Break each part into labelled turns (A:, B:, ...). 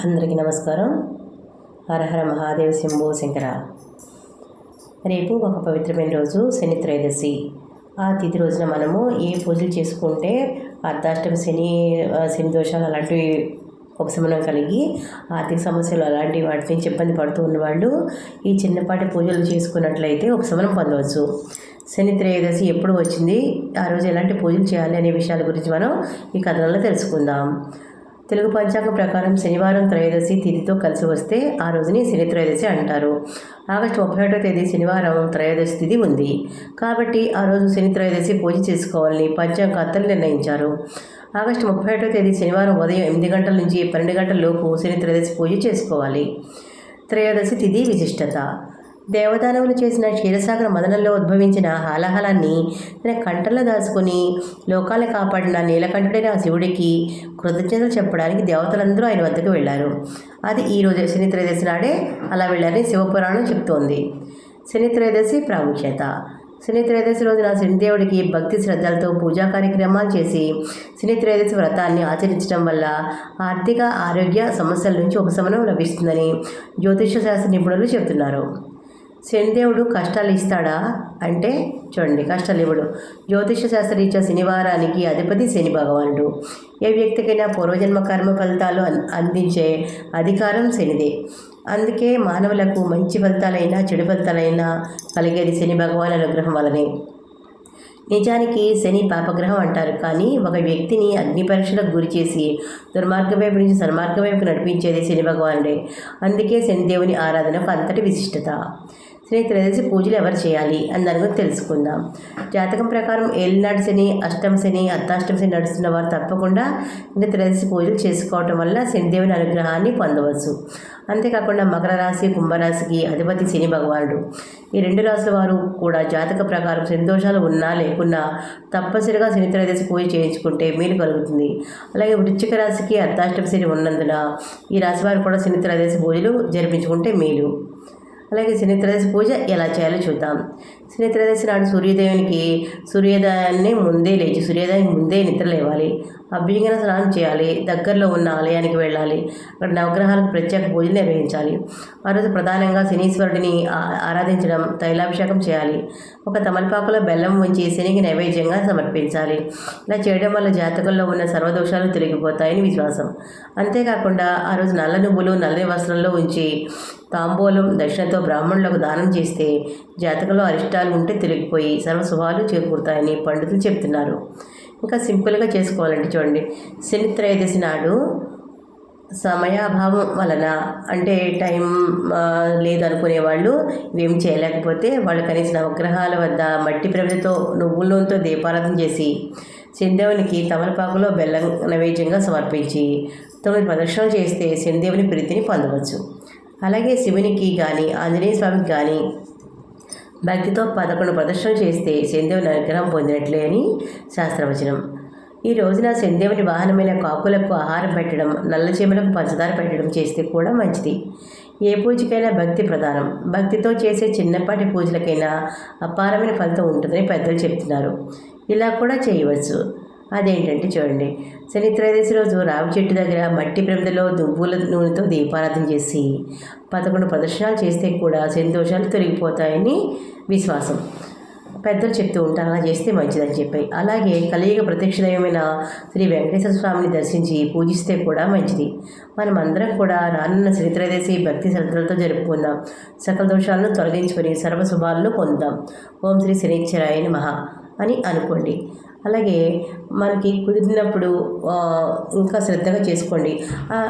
A: అందరికీ నమస్కారం. హరహర మహాదేవ శంభో శంకర. రేపు ఒక పవిత్రమైన రోజు శని త్రయోదశి. ఆ తిథి రోజున మనము ఏ పూజలు చేసుకుంటే అర్ధాష్టమి శని శని దోషాలు అలాంటివి ఉపశమనం కలిగి ఆర్థిక సమస్యలు అలాంటి వాటి నుంచి ఇబ్బంది పడుతూ ఉన్నవాళ్ళు ఈ చిన్నపాటి పూజలు చేసుకున్నట్లయితే ఉపశమనం పొందవచ్చు. శని త్రయోదశి ఎప్పుడు వచ్చింది ఆ రోజు ఎలాంటి పూజలు చేయాలి అనే విషయాల గురించి మనం ఈ కథనంలో తెలుసుకుందాం. తెలుగు పంచాంగం ప్రకారం శనివారం త్రయోదశి తిథితో కలిసి వస్తే ఆ రోజుని శని త్రయోదశి అంటారు. ఆగస్టు ముప్పై ఒకటో తేదీ శనివారం త్రయోదశి తిథి ఉంది. కాబట్టి ఆ రోజు శని త్రయోదశి పూజ చేసుకోవాలని పంచాంగకర్తలు నిర్ణయించారు. ఆగస్టు ముప్పై ఒకటో తేదీ శనివారం ఉదయం ఎనిమిది గంటల నుంచి పన్నెండు గంటల లోపు శని త్రయోదశి పూజ చేసుకోవాలి. త్రయోదశి తిథి విశిష్టత. దేవదానవులు చేసిన క్షీరసాగర మదనంలో ఉద్భవించిన హాలాహలాన్ని తన కంటల్లో దాచుకొని లోకాలను కాపాడిన నీలకంఠుడైన ఆ శివుడికి కృతజ్ఞతలు చెప్పడానికి దేవతలందరూ ఆయన వద్దకు వెళ్ళారు. అది ఈ రోజు శని త్రయోదశి నాడే అలా వెళ్ళారని శివపురాణం చెప్తోంది. శని త్రయోదశి ప్రాముఖ్యత. శని త్రయోదశి రోజున శనిదేవుడికి భక్తి శ్రద్ధలతో పూజా కార్యక్రమాలు చేసి శని త్రయోదశి వ్రతాన్ని ఆచరించడం వల్ల ఆర్థిక ఆరోగ్య సమస్యల నుంచి ఉపశమనం లభిస్తుందని జ్యోతిష్య శాస్త్ర నిపుణులు చెబుతున్నారు. శనిదేవుడు కష్టాలు ఇస్తాడా అంటే చూడండి కష్టాలు ఇవ్వడు జ్యోతిష శాస్త్రరీత్యా శనివారానికి అధిపతి శని భగవానుడు. ఏ వ్యక్తికైనా పూర్వజన్మ కర్మ ఫలితాలు అన్- అందించే అధికారం శనిదే. అందుకే మానవులకు మంచి ఫలితాలైనా చెడు ఫలితాలైనా కలిగేది శని భగవాన్ అనుగ్రహం వలనే. నిజానికి శని పాపగ్రహం అంటారు. కానీ ఒక వ్యక్తిని అగ్ని పరీక్షలకు గురి చేసి దుర్మార్గం వైపు నుంచి సన్మార్గం వైపు నడిపించేది శని భగవానుడే. అందుకే శనిదేవుని ఆరాధనకు అంతటి విశిష్టత. శని త్రయోదశి పూజలు ఎవరు చేయాలి అని దాని గురించి తెలుసుకుందాం. జాతకం ప్రకారం ఏలినాటి శని అష్టం శని అర్ధాష్టమ శని నడుస్తున్న వారు తప్పకుండా శని త్రయోదశి పూజలు చేసుకోవటం వల్ల శనిదేవుని అనుగ్రహాన్ని పొందవచ్చు. అంతేకాకుండా మకర రాశి కుంభరాశికి అధిపతి శని భగవానుడు. ఈ రెండు రాశుల వారు కూడా జాతక ప్రకారం సంతోషాలు ఉన్నా లేకున్నా తప్పనిసరిగా శని త్రయోదశి పూజ చేయించుకుంటే మేలు కలుగుతుంది. అలాగే వృచ్చిక రాశికి అర్ధాష్టమ శని ఉన్నందున ఈ రాశి వారు కూడా శని త్రయోదశి పూజలు జరిపించుకుంటే మేలు. అలాగే శని పూజ ఎలా చేయాలో చూద్దాం. శని నాడు సూర్యోదయానికి సూర్యోదయాన్ని ముందే లేచి సూర్యోదయం ముందే నిద్ర లేవాలి. అభ్యంగన స్నానం చేయాలి దగ్గరలో ఉన్న ఆలయానికి వెళ్ళాలి అక్కడ నవగ్రహాలకు ప్రత్యేక పూజలు నిర్వహించాలి. ఆ రోజు ప్రధానంగా శనీశ్వరుడిని ఆరాధించడం తైలాభిషేకం చేయాలి. ఒక తమలపాకులో బెల్లం ఉంచి శనికి నైవేద్యంగా సమర్పించాలి. ఇలా చేయడం వల్ల జాతకంలో ఉన్న సర్వదోషాలు తొలగిపోతాయని విశ్వాసం. అంతేకాకుండా ఆ రోజు నల్ల నువ్వులు నల్లని వస్త్రంలో ఉంచి తాంబూలం దక్షిణతో బ్రాహ్మణులకు దానం చేస్తే జాతకంలో అరిష్టాలు ఉంటే తొలగిపోయి సర్వశుభాలు చేకూరుతాయని పండితులు చెప్తున్నారు ఇంకా సింపుల్గా చేసుకోవాలండి చూడండి. శని త్రయోదశి నాడు సమయాభావం వలన అంటే టైం లేదనుకునే వాళ్ళు ఇవేం చేయలేకపోతే వాళ్ళు కనీసం నవగ్రహాల వద్ద మట్టి ప్రమిదతో నువ్వుల నూనెతో దీపారాధన చేసి శనిదేవునికి తమలపాకులో బెల్లం నైవేద్యంగా సమర్పించి తొమ్మిది ప్రదక్షిణలు చేస్తే శనిదేవుని ప్రీతిని పొందవచ్చు. అలాగే శివునికి కానీ ఆంజనేయ స్వామికి కానీ భక్తితో పదకొండు ప్రదర్శనలు చేస్తే శనిదేవుని అనుగ్రహం పొందినట్లే అని శాస్త్రవచనం. ఈ రోజున శనిదేవుని వాహనమైన కాకులకు ఆహారం పెట్టడం నల్ల చీమలకు పంచదార పెట్టడం చేస్తే కూడా మంచిది. ఏ పూజకైనా భక్తి ప్రధానం. భక్తితో చేసే చిన్నపాటి పూజలకైనా అపారమైన ఫలితం ఉంటుందని పెద్దలు చెప్తున్నారు. ఇలా కూడా చేయవచ్చు. అదేంటంటే చూడండి. శనిత్రయోదశి రోజు రావి చెట్టు దగ్గర మట్టి ప్రమిదలో దువ్వుల నూనెతో దీపారాధన చేసి పదకొండు ప్రదర్శనలు చేస్తే కూడా సంతోషాలు తొలగిపోతాయని విశ్వాసం. పెద్దలు చెప్తూ ఉంటారు అలా చేస్తే మంచిదని చెప్పి. అలాగే కలియుగ ప్రత్యక్ష దైవమైన శ్రీ వెంకటేశ్వర స్వామిని దర్శించి పూజిస్తే కూడా మంచిది. మనం అందరం కూడా రానున్న శ్రీ భక్తి శ్రద్ధలతో జరుపుకుందాం. సకల దోషాలను తొలగించుకొని సర్వ శుభాలను పొందాం ఓం శ్రీ శనిశ్చరాయని మహా అని అనుకోండి. అలాగే మనకి కుదిరినప్పుడు ఇంకా శ్రద్ధగా చేసుకోండి.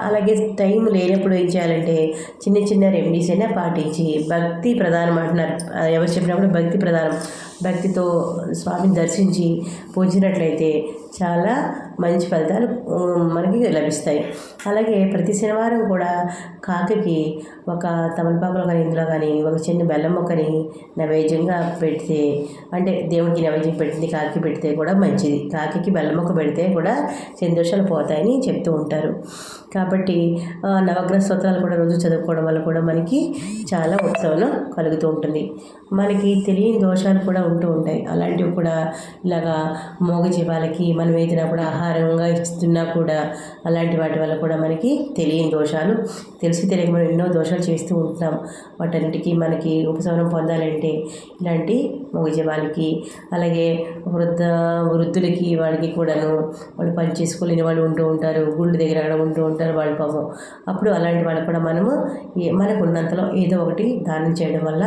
A: అలాగే టైం లేనప్పుడు ఏం చేయాలంటే చిన్న చిన్న రెమెడీస్ అయినా పాటించి భక్తి ప్రధానం అంటున్నారు. ఎవరు చెప్పినప్పుడు భక్తి ప్రధానం. భక్తితో స్వామిని దర్శించి పూజించినట్లయితే చాలా మంచి ఫలితాలు మనకి లభిస్తాయి. అలాగే ప్రతి శనివారం కూడా కాకి ఒక తమలపాకులు కానీ ఇందులో కానీ ఒక చిన్న బెల్లం మొక్కని నైవేద్యంగా పెడితే అంటే దేవుడికి నైవేద్యం పెట్టింది కాకి పెడితే కూడా మంచిది. కాకి బెల్లం మొక్క పెడితే కూడా సంతోషాలు పోతాయని చెప్తూ ఉంటారు. కాబట్టి నవగ్రహ స్తోత్రాలు కూడా రోజు చదువుకోవడం వల్ల కూడా మనకి చాలా ఉత్సవం కలుగుతూ ఉంటుంది. మనకి తెలియని దోషాలు కూడా ఉంటూ ఉంటాయి. అలాంటివి కూడా ఇలాగా మోగ జీవాలకి మనం ఏదైనా కూడా ఆహారంగా ఇస్తున్నా కూడా అలాంటి వాటి వల్ల కూడా మనకి తెలియని దోషాలు. తెలిసి తెలియక మనం ఎన్నో దోషాలు చేస్తూ ఉంటున్నాం. వాటన్నిటికీ మనకి ఉపశమనం పొందాలంటే ఇలాంటి మూగజవాళ్ళకి అలాగే వృద్ధ వృద్ధులకి వాళ్ళకి కూడాను వాళ్ళు పని చేసుకోలేని వాళ్ళు ఉంటూ ఉంటారు. గుళ్ళు దగ్గర అక్కడ ఉంటూ ఉంటారు వాళ్ళు పాపం. అప్పుడు అలాంటి వాళ్ళు కూడా మనము మనకు ఉన్నంతలో ఏదో ఒకటి దానం చేయడం వల్ల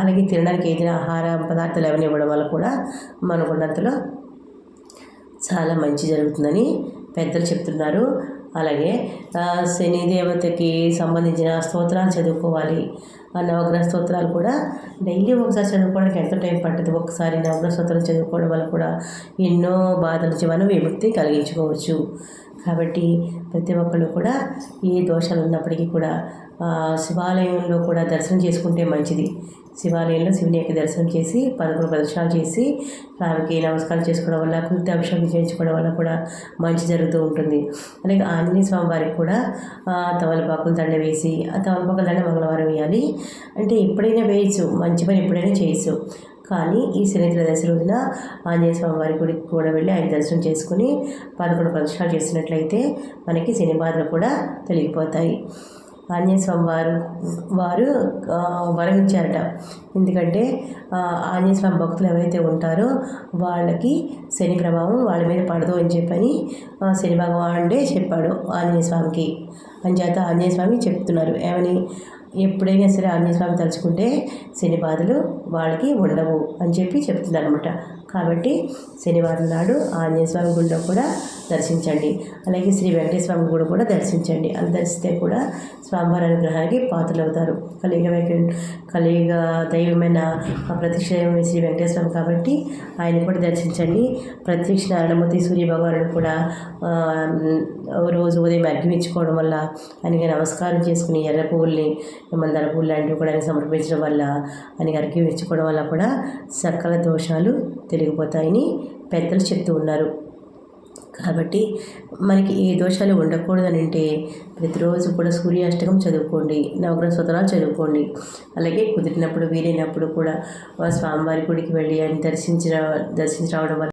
A: అలాగే తినడానికి ఏదైనా ఆహార పదార్థం పదార్థాలు ఏమైనా ఇవ్వడం వల్ల కూడా మనకున్నంతలో చాలా మంచి జరుగుతుందని పెద్దలు చెప్తున్నారు. అలాగే శని దేవతకి సంబంధించిన స్తోత్రాలు చదువుకోవాలి ఆ నవగ్రహ స్తోత్రాలు కూడా డైలీ ఒకసారి చదువుకోవడానికి ఎంత టైం పట్టదు. ఒకసారి నవగ్రహ స్తోత్రాలు చదువుకోవడం వల్ల కూడా ఎన్నో బాధల నుంచి మనం విముక్తి కలిగించుకోవచ్చు. కాబట్టి ప్రతి ఒక్కళ్ళు కూడా ఏ దోషాలు ఉన్నప్పటికీ కూడా శివాలయంలో కూడా దర్శనం చేసుకుంటే మంచిది. శివాలయంలో శివుని యొక్క దర్శనం చేసి పదకొండు ప్రదక్షిణాలు చేసి స్వామికి నమస్కారం చేసుకోవడం వల్ల కృత్య అభిషేకం చేయించుకోవడం వల్ల కూడా మంచి జరుగుతూ ఉంటుంది. అలాగే ఆంజనేయ స్వామి వారికి కూడా ఆ, దండ వేసి ఆ తమలపాకుల దండ మంగళవారం వేయాలి. అంటే ఎప్పుడైనా వేయచ్చు మంచి పని ఎప్పుడైనా చేయొచ్చు. కానీ ఈ శని త్రయోదశి రోజున ఆంజనేయ స్వామి వారి గుడికి కూడా వెళ్ళి ఆయన దర్శనం చేసుకుని పదకొండు ప్రదక్షిణాలు చేసినట్లయితే మనకి శని బాధలు కూడా తొలగిపోతాయి. ఆంజనేయ స్వామి వారు వారు ఆ, వరం ఇచ్చారట ఎందుకంటే ఆంజనేయస్వామి ఆంజనేయ స్వామి భక్తులు ఎవరైతే ఉంటారో వాళ్ళకి శని ప్రభావం వాళ్ళ మీద పడదు అని చెప్పని శని భగవానుడే చెప్పాడు ఆంజనేయ స్వామికి. అంచేత ఆంజనేయ స్వామి చెప్తున్నారు. ఏమని? ఎప్పుడైనా సరే ఆంజనేయ స్వామి తలుచుకుంటే శని బాధలు వాళ్ళకి ఉండవు అని చెప్పి చెప్తున్నారు అనమాట కాబట్టి శనివారం నాడు ఆంజనేయ స్వామి గుడిలో కూడా దర్శించండి. అలాగే శ్రీ వెంకటేశ్వర గుడి కూడా దర్శించండి. అలా దర్శిస్తే కూడా స్వామివారి అనుగ్రహానికి పాత్రలు అవుతారు కలియుగ వెంకట కలియుగ దైవమైన ప్రత్యక్ష శ్రీ వెంకటేశ్వర కాబట్టి ఆయన కూడా దర్శించండి. ప్రత్యక్ష నారాయణమూర్తి సూర్య భగవానుడు కూడా రోజు ఉదయం అర్ఘ్యమించుకోవడం వల్ల ఆయనకి నమస్కారం చేసుకుని ఎర్ర పువ్వుల్ని మందార పువ్వులు లాంటివి కూడా ఆయన సమర్పించడం వల్ల ఆయనకి అర్ఘ్యం ఇచ్చుకోవడం వల్ల కూడా సకల దోషాలు పెరిగిపోతాయని పెద్దలు చెప్తూ ఉన్నారు. కాబట్టి మనకి ఏ దోషాలు ఉండకూడదని అంటే ప్రతిరోజు కూడా సూర్యాష్టకం చదువుకోండి నవగ్రహ స్తోత్రాలు చదువుకోండి. అలాగే కుదిరినప్పుడు వీలైనప్పుడు కూడా స్వామివారి గుడికి వెళ్ళి ఆయన దర్శించిన దర్శించి రావడం వల్ల